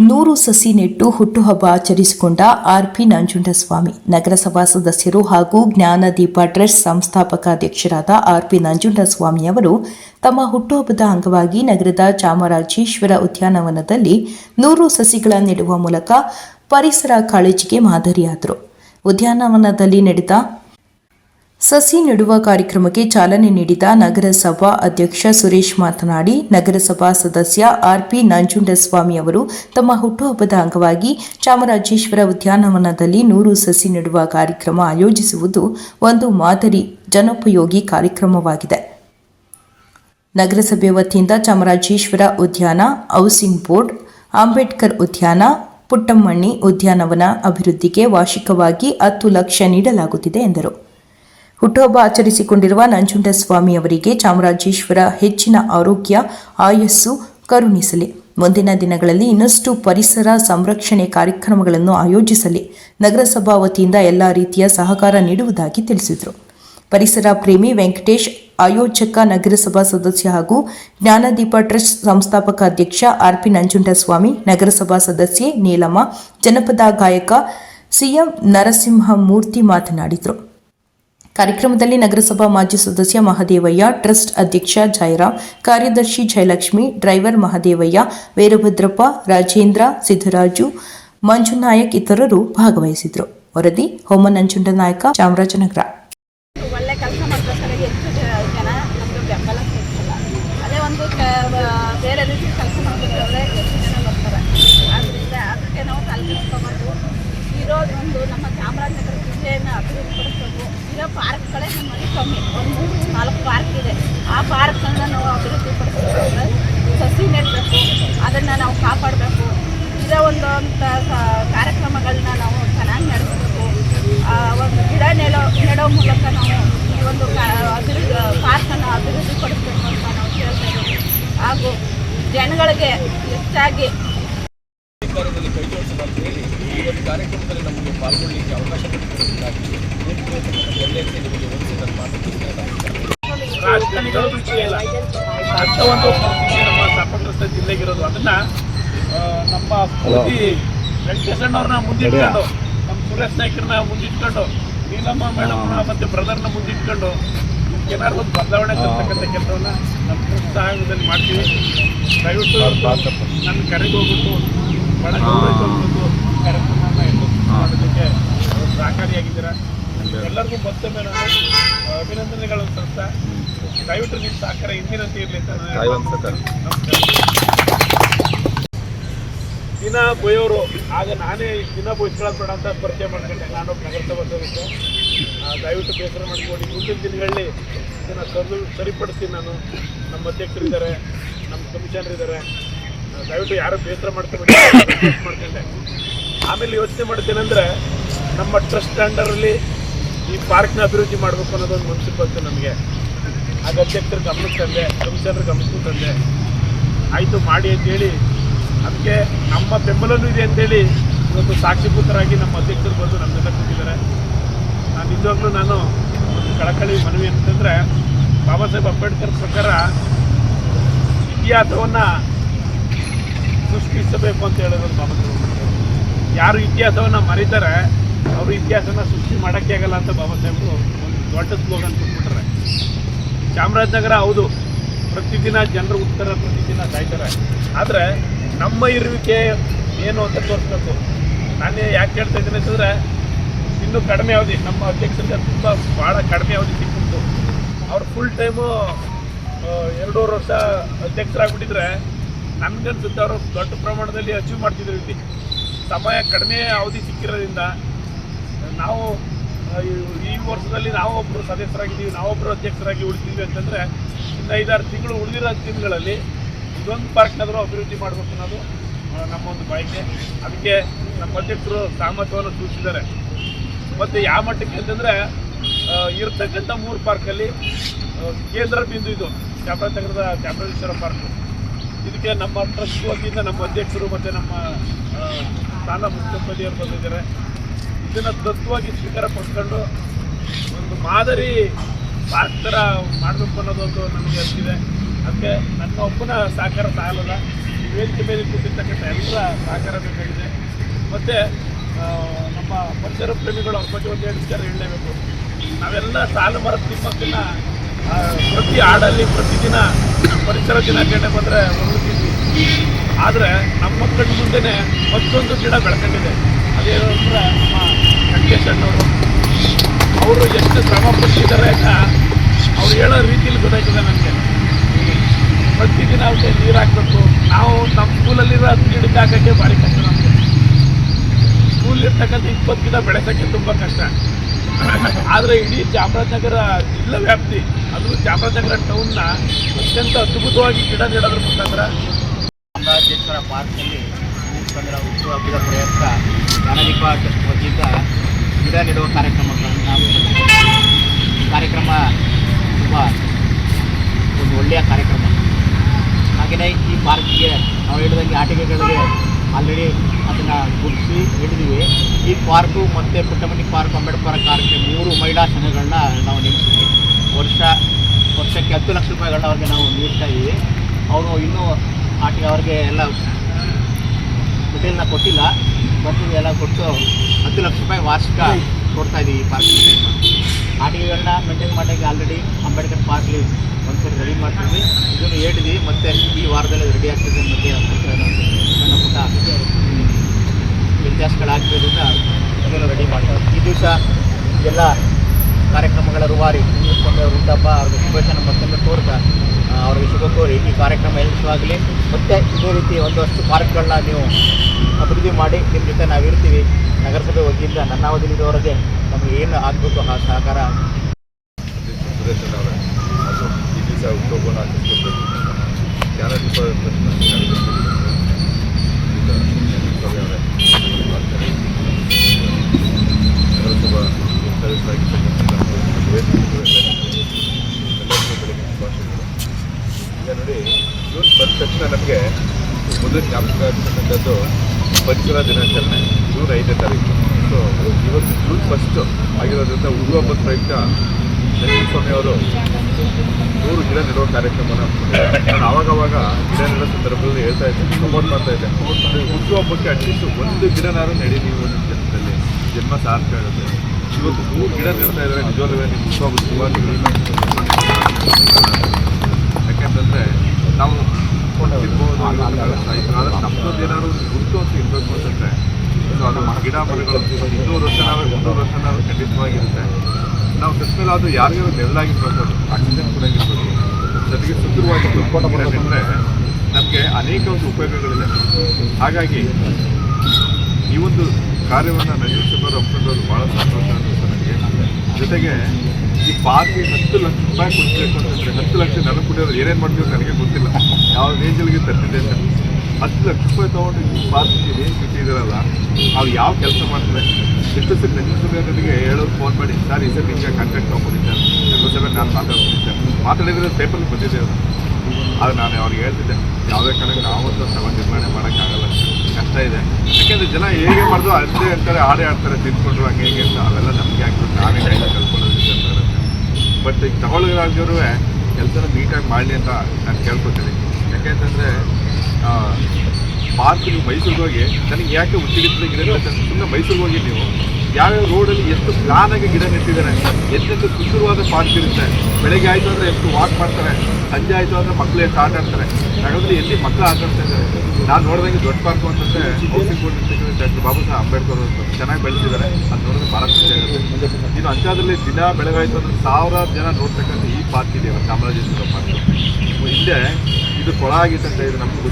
ನೂರು ಸಸಿ ನೆಟ್ಟು ಹುಟ್ಟುಹಬ್ಬ ಆಚರಿಸಿಕೊಂಡ ಆರ್ಪಿ ನಂಜುಂಡಸ್ವಾಮಿ. ನಗರಸಭಾ ಸದಸ್ಯರು ಹಾಗೂ ಜ್ಞಾನದೀಪ ಟ್ರಸ್ಟ್ ಸಂಸ್ಥಾಪಕ ಅಧ್ಯಕ್ಷರಾದ ಆರ್ಪಿ ನಂಜುಂಡಸ್ವಾಮಿ ಅವರು ತಮ್ಮ ಹುಟ್ಟುಹಬ್ಬದ ಅಂಗವಾಗಿ ನಗರದ ಚಾಮರಾಜೇಶ್ವರ ಉದ್ಯಾನವನದಲ್ಲಿ ನೂರು ಸಸಿಗಳ ನೆಡುವ ಮೂಲಕ ಪರಿಸರ ಕಾಳಜಿಗೆ ಮಾದರಿಯಾದರು. ಉದ್ಯಾನವನದಲ್ಲಿ ನಡೆದ ಸಸಿ ನೆಡುವ ಕಾರ್ಯಕ್ರಮಕ್ಕೆ ಚಾಲನೆ ನೀಡಿದ ನಗರಸಭಾ ಅಧ್ಯಕ್ಷ ಸುರೇಶ್ ಮಾತನಾಡಿ, ನಗರಸಭಾ ಸದಸ್ಯ ಆರ್ಪಿ ನಂಜುಂಡಸ್ವಾಮಿ ಅವರು ತಮ್ಮ ಹುಟ್ಟುಹಬ್ಬದ ಅಂಗವಾಗಿ ಚಾಮರಾಜೇಶ್ವರ ಉದ್ಯಾನವನದಲ್ಲಿ ನೂರು ಸಸಿ ನೆಡುವ ಕಾರ್ಯಕ್ರಮ ಆಯೋಜಿಸುವುದು ಒಂದು ಮಾದರಿ ಜನೋಪಯೋಗಿ ಕಾರ್ಯಕ್ರಮವಾಗಿದೆ. ನಗರಸಭೆ ವತಿಯಿಂದ ಚಾಮರಾಜೇಶ್ವರ ಉದ್ಯಾನ, ಹೌಸಿಂಗ್ ಬೋರ್ಡ್, ಅಂಬೇಡ್ಕರ್ ಉದ್ಯಾನ, ಪುಟ್ಟಮ್ಮಣ್ಣಿ ಉದ್ಯಾನವನ ಅಭಿವೃದ್ಧಿಗೆ ವಾರ್ಷಿಕವಾಗಿ ಹತ್ತು ಲಕ್ಷ ನೀಡಲಾಗುತ್ತಿದೆ ಎಂದರು. ಹುಟ್ಟುಹಬ್ಬ ಆಚರಿಸಿಕೊಂಡಿರುವ ನಂಜುಂಡಸ್ವಾಮಿ ಅವರಿಗೆ ಚಾಮರಾಜೇಶ್ವರ ಹೆಚ್ಚಿನ ಆರೋಗ್ಯ, ಆಯಸ್ಸು ಕರುಣಿಸಲಿ. ಮುಂದಿನ ದಿನಗಳಲ್ಲಿ ಇನ್ನಷ್ಟು ಪರಿಸರ ಸಂರಕ್ಷಣೆ ಕಾರ್ಯಕ್ರಮಗಳನ್ನು ಆಯೋಜಿಸಲಿ. ನಗರಸಭಾ ವತಿಯಿಂದ ಎಲ್ಲ ರೀತಿಯ ಸಹಕಾರ ನೀಡುವುದಾಗಿ ತಿಳಿಸಿದರು. ಪರಿಸರ ಪ್ರೇಮಿ ವೆಂಕಟೇಶ್, ಆಯೋಜಕ ನಗರಸಭಾ ಸದಸ್ಯ ಹಾಗೂ ಜ್ಞಾನದೀಪ ಟ್ರಸ್ಟ್ ಸಂಸ್ಥಾಪಕ ಅಧ್ಯಕ್ಷ ಆರ್ಪಿ ನಂಜುಂಡಸ್ವಾಮಿ, ನಗರಸಭಾ ಸದಸ್ಯೆ ನೀಲಮ್ಮ, ಜನಪದ ಗಾಯಕ ಸಿಎಂ ನರಸಿಂಹಮೂರ್ತಿ ಮಾತನಾಡಿದರು. ಕಾರ್ಯಕ್ರಮದಲ್ಲಿ ನಗರಸಭಾ ಮಾಜಿ ಸದಸ್ಯ ಮಹದೇವಯ್ಯ, ಟ್ರಸ್ಟ್ ಅಧ್ಯಕ್ಷ ಜಯರಾಮ್, ಕಾರ್ಯದರ್ಶಿ ಜಯಲಕ್ಷ್ಮಿ, ಡ್ರೈವರ್ ಮಹದೇವಯ್ಯ, ವೀರಭದ್ರಪ್ಪ, ರಾಜೇಂದ್ರ, ಸಿದ್ದರಾಜು ಮಂಜುನಾಯಕ್ ಇತರರು ಭಾಗವಹಿಸಿದರು. ವರದಿ ಹೋಮ ನಂಜುಂಡ ನಾಯಕ ಚಾಮರಾಜನಗರ. ಒಳ್ಳೆ ಒಂದು ನಮ್ಮ ಚಾಮರಾಜನಗರ ಜಿಲ್ಲೆಯನ್ನು ಅಭಿವೃದ್ಧಿಪಡಿಸಬೇಕು ಇರೋ ಪಾರ್ಕ್ಗಳೇ ನಮ್ಮಲ್ಲಿ ಕಮ್ಮಿ. ಒಂದು ನಾಲ್ಕು ಪಾರ್ಕ್ ಇದೆ. ಆ ಪಾರ್ಕನ್ನು ನಾವು ಅಭಿವೃದ್ಧಿ ಅಭಿವೃದ್ಧಿಪಡಿಸಬೇಕಂದ್ರೆ ಸಸಿ ನೆಡಬೇಕು. ಅದನ್ನು ನಾವು ಕಾಪಾಡಬೇಕು. ಇದರ ಒಂದು ಕಾರ್ಯಕ್ರಮಗಳನ್ನ ನಾವು ಚೆನ್ನಾಗಿ ನಡೆಸಬೇಕು. ಒಂದು ಗಿಡ ನೆಡೋ ನೆಡೋ ಮೂಲಕ ನಾವು ಈ ಒಂದು ಅಭಿವೃದ್ಧಿ, ಪಾರ್ಕನ್ನು ಅಭಿವೃದ್ಧಿ ಅಭಿವೃದ್ಧಿಪಡಿಸಬೇಕು ಅಂತ ನಾವು ಕೇಳ್ತಾ ಹಾಗೂ ಜನಗಳಿಗೆ ಹೆಚ್ಚಾಗಿ ಅಧಿಕಾರದಲ್ಲಿ ಕೈ ಜೋಡಿಸೋಣ ಹೇಳಿ ಈ ಒಂದು ಕಾರ್ಯಕ್ರಮದಲ್ಲಿ ನಮಗೆ ಪಾಲ್ಗೊಳ್ಳಲಿಕ್ಕೆ ಅವಕಾಶ ಕೊಟ್ಟಿದ್ದಕ್ಕಾಗಿ ಎಲ್ಲರಿಗೂ ನಿಮಗೆ ಒಂದು ನನ್ನ ಮಾತು ತಿಳಿಸ್ತೇನೆ. ರಾಜಕಾರಣಿಗಳು ಇಲ್ಲ ಅಂತ ಒಂದು ಪರಿಸ್ಥಿತಿ ನಮ್ಮ ಸಂಪರ್ಕಸ್ಥ ಜಿಲ್ಲೆಗಿರೋದು ಅದನ್ನ ನಮ್ಮ ಸ್ಫೂರ್ತಿ ವೆಂಕಟೇಶಣ್ಣವ್ರನ್ನ ಮುಂದಿಟ್ಕೊಂಡು ನಮ್ಮ ಸುರೇಶ್ ನಾಯ್ಕರನ್ನ ಮುಂದಿಟ್ಕೊಂಡು ನೀಲಮ್ಮ ಮೇಡಮ್ನ ಮತ್ತೆ ಬ್ರದರ್ನ ಮುಂದಿಟ್ಕೊಂಡು ಏನಾದ್ರು ಒಂದು ಬದಲಾವಣೆ ತರ್ತಕ್ಕಂಥ ಕೆಲಸವನ್ನ ನಮ್ಮ ಸಹಾಯದಲ್ಲಿ ಮಾಡ್ತೀವಿ ದಯವಿಟ್ಟು ನನ್ನ ಕರೆಗೆ ಹೋಗ್ಬಿಟ್ಟು ಮಾಡೋದಕ್ಕೆ ಸಹಕಾರಿಯಾಗಿದ್ದೀರಾ ಎಲ್ಲರಿಗೂ ಮತ್ತೊಮ್ಮೆ ನಾನು ಅಭಿನಂದನೆಗಳನ್ನು ಸಲ್ಲಿಸ್ತಾ ದಯವಿಟ್ಟು ನಿಮ್ಮ ಸಹಕಾರ ಹಿಂದಿನಂತೆ ಇರಲಿ ಅಂತ ದಿನ ಬೊಯ್ಯೋರು ಆಗ ನಾನೇ ದಿನ ಬೊಯ್ಸ್ಕೊಳ್ಳೋದು ಬೇಡ ಅಂತ ಪರಿಚಯ ಮಾಡ್ಕೊಂಡೆ ನಾನು ನಗರಸಭಾ ಸದಸ್ಯ ದಯವಿಟ್ಟು ಬೇಸರ ಮಾಡ್ಕೊಂಡು ಮುಂದಿನ ದಿನಗಳಲ್ಲಿ ಇದನ್ನು ಸರಿ ಸರಿಪಡಿಸ್ತೀನಿ ನಾನು ನಮ್ಮ ಅಧ್ಯಕ್ಷರಿದ್ದಾರೆ ನಮ್ಮ ಕಮಿಷನರ್ ಇದ್ದಾರೆ ದಯವಿಟ್ಟು ಯಾರು ಬೇಸರ ಮಾಡ್ಕೊಂಡೆ. ಆಮೇಲೆ ಯೋಚನೆ ಮಾಡ್ತೇನೆಂದ್ರೆ ನಮ್ಮ ಟ್ರಸ್ಟ್ ಅಂಡರಲ್ಲಿ ಈ ಪಾರ್ಕ್ನ ಅಭಿವೃದ್ಧಿ ಮಾಡಬೇಕು ಅನ್ನೋದೊಂದು ಮನಸ್ಸಿಗೆ ಬಂತು ನಮಗೆ. ಆಗ ಅಧ್ಯಕ್ಷರ ಗಮನಕ್ಕೆ ತಂದೆ, ಕಮಿಷನರ್ ಗಮನಕ್ಕೂ ತಂದೆ. ಆಯಿತು ಮಾಡಿ ಅಂತೇಳಿ ಅದಕ್ಕೆ ನಮ್ಮ ಬೆಂಬಲನೂ ಇದೆ ಅಂತೇಳಿ ಇವತ್ತು ಸಾಕ್ಷಿಭೂತರಾಗಿ ನಮ್ಮ ಅಧ್ಯಕ್ಷರು ಬಂದು ನಮ್ಮೆಲ್ಲ ಕೊಟ್ಟಿದ್ದಾರೆ ನಾನು ನಿಜವಾಗ್ಲೂ ನಾನು ಒಂದು ಕಳಕಳಿ ಮನವಿ ಅಂತಂದರೆ ಬಾಬಾ ಸಾಹೇಬ್ ಅಂಬೇಡ್ಕರ್ ಪ್ರಕಾರ ಇತಿಹಾಸವನ್ನು ಸೃಷ್ಟಿಸಬೇಕು ಅಂತ ಸಾಹೇಬ್ ಯಾರು ಇತಿಹಾಸವನ್ನು ಮರೀತಾರೆ, ಅವರು ಇತಿಹಾಸನ ಸೃಷ್ಟಿ ಮಾಡೋಕ್ಕೆ ಆಗಲ್ಲ ಅಂತ ಬಾಬಾ ಸಾಹೇಬರು ಒಂದು ದೊಡ್ಡ ಸ್ಲೋಗನ್ ಕೊಟ್ಬಿಟ್ರೆ. ಚಾಮರಾಜನಗರ ಹೌದು, ಪ್ರತಿದಿನ ಜನರು ಉತ್ತರ ಪ್ರತಿದಿನ ಸಾಯ್ತಾರೆ. ಆದರೆ ನಮ್ಮ ಇರುವಿಕೆ ಏನು ಅಂತ ತೋರಿಸ್ಬೇಕು. ನಾನು ಯಾಕೆ ಹೇಳ್ತಾ ಇದ್ದೀನಿ ಅಂತಂದರೆ, ಇನ್ನೂ ಕಡಿಮೆ ಅವಧಿ, ನಮ್ಮ ಅಧ್ಯಕ್ಷರಿಗೆ ತುಂಬ ಭಾಳ ಕಡಿಮೆ ಅವಧಿ ಸಿಕ್ಕಿತ್ತು. ಅವ್ರು ಫುಲ್ ಟೈಮು ಎರಡೂವರೆ ವರ್ಷ ಅಧ್ಯಕ್ಷರಾಗ್ಬಿಟ್ಟಿದ್ರೆ ನನಗನ್ಸುತ್ತೆ ಅವರು ದೊಡ್ಡ ಪ್ರಮಾಣದಲ್ಲಿ ಅಚೀವ್ ಮಾಡ್ತಿದ್ರು ಇಲ್ಲಿ. ಸಮಯ ಕಡಿಮೆ ಅವಧಿ ಸಿಕ್ಕಿರೋದ್ರಿಂದ ನಾವು ಈ- ವರ್ಷದಲ್ಲಿ ನಾವೊಬ್ಬರು ಸದಸ್ಯರಾಗಿದ್ದೀವಿ ನಾವೊಬ್ಬರು ಅಧ್ಯಕ್ಷರಾಗಿ ಉಳಿತೀವಿ ಅಂತಂದರೆ ಇನ್ನು ಐದಾರು ತಿಂಗಳು ಉಳಿದಿರೋ ತಿಂಗಳಲ್ಲಿ ಇದೊಂದು ಪಾರ್ಕ್ನಾದರೂ ಅಭಿವೃದ್ಧಿ ಮಾಡಬೇಕು ಅನ್ನೋದು ನಮ್ಮ ಒಂದು ಬಯಕೆ. ಅದಕ್ಕೆ ನಮ್ಮ ಅಧ್ಯಕ್ಷರು ಸಾಮರ್ಥ್ಯವನ್ನು ಸೂಚಿಸಿದ್ದಾರೆ. ಮತ್ತು ಯಾವ ಮಟ್ಟಕ್ಕೆ ಅಂತಂದರೆ ಇರ್ತಕ್ಕಂಥ ಮೂರು ಪಾರ್ಕಲ್ಲಿ ಕೇಂದ್ರ ಬಿಂದು ಇದು, ಚಾಮರಾಜನಗರದ ಚಾಮರಾಜೇಶ್ವರ ಪಾರ್ಕ್. ಇದಕ್ಕೆ ನಮ್ಮ ಟ್ರಸ್ಟ್ ವತಿಯಿಂದ ನಮ್ಮ ಅಧ್ಯಕ್ಷರು ಮತ್ತು ನಮ್ಮ ಸ್ಥಾನ ಮುಖ್ಯಮಂತ್ರಿಯವರು ಬಂದಿದ್ದಾರೆ. ಇದನ್ನು ತತ್ವವಾಗಿ ಸ್ವೀಕಾರ ಪಡ್ಕೊಂಡು ಒಂದು ಮಾದರಿ ಪಾರ್ಕ್ ಥರ ಮಾಡಬೇಕು ಅನ್ನೋದೊಂದು ನಮಗೆ ಅನಿಸಿದೆ. ಅದಕ್ಕೆ ನನ್ನ ಒಬ್ಬನ ಸಹಕಾರ ಸಾಲಲ್ಲ ವೇದಿಕೆ ಮೇಲೆ ಕೂತಿರ್ತಕ್ಕಂಥ ಎಲ್ಲರ ಸಹಕಾರ ಬೇಕಾಗಿದೆ. ಮತ್ತು ನಮ್ಮ ಪರಿಸರ ಪ್ರೇಮಿಗಳು ಅವ್ರ ಬಗ್ಗೆ ಒಂದು ವಿಚಾರ ಹೇಳಲೇಬೇಕು. ನಾವೆಲ್ಲ ಸಾಲು ಮರದ ತಿಮ್ಮಕ್ಕನ್ನ ಪ್ರತಿ ಹಾಡಲ್ಲಿ ಪ್ರತಿದಿನ ಪರಿಸರ ದಿನಾಚರಣೆ ಬಂದರೆ ಹೊರಡ್ತಿದ್ವಿ ಆದರೆ ನಮ್ಮ ಕಣ್ಣು ಮುಂದೆ ಮತ್ತೊಂದು ಗಿಡ ಬೆಳ್ಕೊಂಡಿದೆ. ಅದೇನು ಅಂದರೆ ನಮ್ಮ ವೆಂಕಟೇಶ್ ಅವರು ಎಷ್ಟು ಶ್ರಮ ಪಟ್ಟಿದ್ದಾರೆ ಅಂತ ಅವ್ರು ಹೇಳೋ ರೀತಿಯಲ್ಲಿ ಗೊತ್ತಾಯ್ತದೆ ನನಗೆ. ಪ್ರತಿದಿನ ಅವ್ರಿಗೆ ನೀರು ಹಾಕಬೇಕು. ನಾವು ನಮ್ಮ ಸ್ಕೂಲಲ್ಲಿರೋ ಹತ್ತು ಗಿಡಕ್ಕೆ ಹಾಕೋಕ್ಕೆ ಭಾರಿ ಕಷ್ಟ ನಮಗೆ. ಸ್ಕೂಲ್ ಇರ್ತಕ್ಕಂಥ ಇಪ್ಪತ್ತು ಗಿಡ ಬೆಳೆಸೋಕ್ಕೆ ತುಂಬ ಕಷ್ಟ. ಆದರೆ ಇಡೀ ಚಾಮರಾಜನಗರ ಜಿಲ್ಲಾ ವ್ಯಾಪ್ತಿ, ಅದು ಚಾಮರಾಜನಗರ ಟೌನ್ನ ಅತ್ಯಂತ ಅದ್ಭುತವಾಗಿ ಗಿಡ ನೆಡೋದ್ರ ಮುಖಾಂತರ ಚಾಮರಾಜೇಶ್ವರ ಪಾರ್ಕ್ನಲ್ಲಿ ಮೂಡಿಬಂದಿರ ಹುಟ್ಟು ಹಬ್ಬದ ಪ್ರಯುಕ್ತ ಜ್ಞಾನದೀಪ ವತಿಯಿಂದ ಗಿಡ ನೆಡುವ ಕಾರ್ಯಕ್ರಮಗಳನ್ನು ನಾವು ಕಾರ್ಯಕ್ರಮ ತುಂಬ ಒಂದು ಒಳ್ಳೆಯ ಕಾರ್ಯಕ್ರಮ. ಹಾಗೆಯೇ ಈ ಪಾರ್ಕಿಗೆ ನಾವು ಹೇಳಿದಂಗೆ ಆಟಿಕೆಗಳಿಗೆ ಆಲ್ರೆಡಿ ಅದನ್ನು ಗುರುತಿಸಿ ಹಿಡಿದಿವಿ ಈ ಪಾರ್ಕು ಮತ್ತು ಪುಟ್ಟಮಣಿ ಪಾರ್ಕ್, ಅಂಬೇಡ್ಕರ್ ಪಾರ್ಕ್ಗೆ ಮೂರು ಮಹಿಳಾ ಸಂಘಗಳನ್ನ ನಾವು ನೇಮಿಸಿದ್ವಿ ವರ್ಷ, ವರ್ಷಕ್ಕೆ ಹತ್ತು ಲಕ್ಷ ರೂಪಾಯಿಗಳನ್ನ ಅವ್ರಿಗೆ ನಾವು ನೀಡ್ತಾ ಇದ್ದೀವಿ. ಅವರು ಇನ್ನೂ ಆಟಿಕೆ ಅವ್ರಿಗೆ ಎಲ್ಲ ಮೆಟೀರಿಯಲ್ನ ಕೊಟ್ಟಿಲ್ಲ. ಬರ್ತೀವಿ ಎಲ್ಲ ಕೊಟ್ಟು ಹತ್ತು ಲಕ್ಷ ರೂಪಾಯಿ ವಾರ್ಷಿಕ ಕೊಡ್ತಾ ಇದ್ದೀವಿ ಪಾರ್ಕ್ ಆಟಿಕೆಗಳನ್ನ ಮೇಂಟೈನ್ ಮಾಡೋಕ್ಕೆ ಆಲ್ರೆಡಿ ಅಂಬೇಡ್ಕರ್ ಪಾರ್ಕ್ಲಿ ಒಂದ್ಸರಿ ರೆಡಿ ಮಾಡ್ತೀವಿ ಇದನ್ನು ಹೇಳಿದ್ವಿ, ಮತ್ತೆ ಈ ವಾರದಲ್ಲಿ ರೆಡಿ ಆಗ್ತದೆ ಮತ್ತೆ ಸಣ್ಣ ಪುಟ್ಟ ವ್ಯತ್ಯಾಸಗಳಾಗ್ತಿರೋದ್ರಿಂದ ಅದನ್ನು ರೆಡಿ ಮಾಡ್ತಾರೆ ಈ ದಿವಸ ಎಲ್ಲ ಕಾರ್ಯಕ್ರಮಗಳ ರೂವಾರಿ ಹುಟ್ಟಪ್ಪ ಅವ್ರಿಗೆ ಶುಭಾಶಯನ ಮತ್ತೊಮ್ಮೆ ತೋರ್ತಾರೆ ಅವ್ರಿಗೆ ಕೋರಿ ಈ ಕಾರ್ಯಕ್ರಮ ಯಶಸ್ವಾಗಲಿ ಮತ್ತೆ ಇದೇ ರೀತಿ ಒಂದಷ್ಟು ಪಾರ್ಕ್ಗಳನ್ನ ನೀವು ಅಭಿವೃದ್ಧಿ ಮಾಡಿ ನಿಮ್ಮ ಜೊತೆ ನಾವಿರ್ತೀವಿ ನಗರಸಭೆ ವತಿಯಿಂದ ನನ್ನ ಅವಧಿಲಿರೋವರೆಗೆ ನಮಗೆ ಏನು ಆಗಬೇಕು ಆ ಸಹಕಾರ ಅವರೇ ಮತ್ತು ಈ ದಿವಸ ಹುಟ್ಟುಹಬ್ಬವನ್ನು ಆಚರಿಸಬೇಕು ಜ್ಞಾನದೀಪ ನಗರಸಭಾ ಸದಸ್ಯರಾಗಿರ್ತಕ್ಕಂಥ ವೇದಿಕೆ ಎಲ್ಲರಿಗೂ ಬೆಳಗ್ಗೆ ಶುಭಾಶಯಗಳು ಈಗ ನೋಡಿ ಜೂನ್ ಬಂದ ತಕ್ಷಣ ನಮಗೆ ಮೊದಲು ಜ್ಞಾಪಕ ಆಗ್ತಕ್ಕಂಥದ್ದು ಪರಿಸರ ದಿನಾಚರಣೆ. ಜೂನ್ ಐದನೇ ತಾರೀಕು. ಸೊ ಇವತ್ತು ಜೂನ್ ಫಸ್ಟು ಆಗಿರೋದ್ರಿಂದ ಹುಟ್ಟುಹಬ್ಬದ ಪ್ರಯುಕ್ತ ಸ್ವಾಮಿ ಅವರು ನೂರು ಗಿಡ ನೆಡುವ ಕಾರ್ಯಕ್ರಮನ ನಾನು ಆವಾಗವಾಗ ಗಿಡ ನೆಡೋ ಸಂದರ್ಭದಲ್ಲಿ ಹೇಳ್ತಾ ಇದ್ದೆ ಪ್ರಮೋಟ್ ಮಾಡ್ತಾ ಇದ್ದೆ. ಹುಟ್ಟುಹಬ್ಬಕ್ಕೆ ಅಟ್ಲೀಸ್ಟ್ ಒಂದು ಗಿಡನಾರು ನೆಡಿ ನೀವು ನಿಮ್ಮ ಜನ್ಮದಲ್ಲಿ ಜನ್ಮ ಸಾರ್ಥಕ ಇರುತ್ತೆ ಇವತ್ತು ನೂರು ಗಿಡ ನೆಡ್ತಾ ಇದ್ದಾರೆ, ನಿಜವಾಗ್ಲೂ ನಿಮ್ಮ ಹುಟ್ಟುಹಬ್ಬದ ಶುಭಾಶಯಗಳು ಯಾಕೆಂತಂದರೆ ನಾವು ತಿನ್ಬೋದು ಆದ್ರೆ ನಮ್ಮದೊಂದು ಏನಾದ್ರು ಗುರುತು ಅಂತ ಇರಬೇಕು ಅಂತಂದರೆ ಸೊ ಅದು ಗಿಡ ಮರಗಳು ಇನ್ನೂರು ವರ್ಷ ನಾವು ಇನ್ನೂರು ವರ್ಷ ನಾವು ಖಂಡಿತವಾಗಿರುತ್ತೆ. ನಾವು ಸಸ್ಮೇಲೆ ಅದು ಯಾರಿಗಾರು ನೆರಳಾಗಿ ಅದು ಆಕ್ಸಿಜನ್ ಕೊಡಾಗಿರ್ಬೇಕು ಜೊತೆಗೆ ಸುಂದರವಾಗಿ ಗಿಡ ನೆಟ್ಟರೆ ನಮಗೆ ಅನೇಕ ಒಂದು ಉಪಯೋಗಗಳಿದೆ. ಹಾಗಾಗಿ ಈ ಒಂದು ಕಾರ್ಯವನ್ನು ನಗರಸಭೆಯವರು ಒಪ್ಕೊಂಡವರು ಭಾಳ ಸಂತೋಷ ಅನಿಸುತ್ತೆ ನನಗೆ ಜೊತೆಗೆ ಪಾರ್ಕ್ಗೆ ಹತ್ತು ಲಕ್ಷ ರೂಪಾಯಿ ಕೊಡಬೇಕು ಅಂತಂದರೆ ಹತ್ತು ಲಕ್ಷ ನನಗೆ ಕುಡಿಯೋರು ಏನೇನು ಮಾಡ್ತೀವಿ ನನಗೆ ಗೊತ್ತಿಲ್ಲ. ಯಾವ ರೇಂಜಲ್ಲಿಗೆ ತರ್ತಿದೆ ಅಂತ. ಹತ್ತು ಲಕ್ಷ ರೂಪಾಯಿ ತೊಗೊಂಡು ಈ ಪಾರ್ಕಿಗೆ ಏನು ಬಿಟ್ಟಿದ್ದೀರಲ್ಲ, ಅವ್ರು ಯಾವ ಕೆಲಸ ಮಾಡ್ತಾರೆ? ಎಷ್ಟು ಸರಿ ನನಗೆ ಹೇಳೋದು ಫೋನ್ ಮಾಡಿ, ಸರ್, ಈ ಸರ್ ನಿಮಗೆ ಕಾಂಟ್ಯಾಕ್ಟ್ ತೊಗೊಂಡು ಸರ್. ನಾನು ಮಾತಾಡ್ತೀನಿ ಸರ್. ಮಾತಾಡಿದ್ರೆ ಪೇಪರ್ಗೆ ಬಂದಿದೆ ಅದು. ಆದರೆ ನಾನು ಅವ್ರಿಗೆ ಹೇಳ್ತಿದ್ದೆ, ಯಾವುದೇ ಕಾರಣಕ್ಕೆ ನಾವು ಸಹ ನಿರ್ವಹಣೆ ಮಾಡೋಕ್ಕಾಗಲ್ಲ ಕಷ್ಟ ಇದೆ. ಯಾಕೆಂದರೆ ಜನ ಹೇಗೆ ಮಾಡಿದ್ರು ಅಷ್ಟೇ ಅಂತಾರೆ, ಹಾಡೇ ಆಡ್ತಾರೆ ತಿಂದ್ಕೊಂಡ್ರು ಹಂಗೆ ಹೇಗೆ ಅಂತ. ಅವೆಲ್ಲ ನಮಗೆ ಆಗಿಬಿಟ್ಟು ನಾವೇ ಕೈಲಿ ಅಂತಾರೆ ಬಟ್ ಈಗ ತಗೊಳ್ಳೋರಾಗಿದ್ರು ಕೆಲಸನ ನೀಟಾಗಿ ಮಾಡಲಿ ಅಂತ ನಾನು ಕೇಳ್ಕೊತೀನಿ. ಯಾಕೆಂತಂದರೆ ಪಾರ್ಕ್ ನೀವು ಮೈಸೂರಿಗೆ ಹೋಗಿ, ನನಗೆ ಯಾಕೆ ನೆಡ್ತಾರೆ ಸುಮ್ಮನೆ ಮೈಸೂರಿಗೆ ಹೋಗಿ ನೀವು? ಯಾವ್ಯಾವ ರೋಡಲ್ಲಿ ಎಷ್ಟು ಪ್ಲಾನಾಗಿ ಗಿಡ ನೆಟ್ಟಿದ್ದಾರೆ? ಎಷ್ಟೆಷ್ಟು ಸುಂದರವಾದ ಪಾರ್ಕ್ ಇರುತ್ತೆ? ಬೆಳಗ್ಗೆ ಆಯಿತು ಅಂದರೆ ಎಷ್ಟು ವಾಕ್ ಮಾಡ್ತಾರೆ? ಸಂಜೆ ಆಯಿತು ಅಂದರೆ ಮಕ್ಕಳು ಎಷ್ಟು ಆಟ ಆಡ್ತಾರೆ? ಹಾಗಾದ್ರೆ ಎಲ್ಲಿ ಮಕ್ಕಳು ಆಟ ಆಡ್ತಾ ನಾನು ನೋಡಿದಂಗೆ ದೊಡ್ಡ ಪಾರ್ಕ್ ಅಂತಂದರೆ housing board doctor Baba Saheb Ambedkar ಅವರು ಚೆನ್ನಾಗಿ ಬೆಳೆಸಿದ್ದಾರೆ. ಅದು ನೋಡಿದ್ರೆ ಭಾಳ ಖುಷಿ ಆಗುತ್ತೆ. ಇನ್ನು ಅಂಥದ್ರಲ್ಲಿ ದಿನ ಬೆಳಗಾಯಿತು ಅಂದರೆ ಸಾವಿರಾರು ಜನ ನೋಡ್ತಕ್ಕಂಥ ಈ ಪಾರ್ಕ್ ಇದೆ, ಚಾಮರಾಜೇಶ್ವರ ಪಾರ್ಕ್ ಹಿಂದೆ ಇದು ಕೊಳ ಆಗಿತ್ತಂತ ಇದು ನಮ್ಗೆ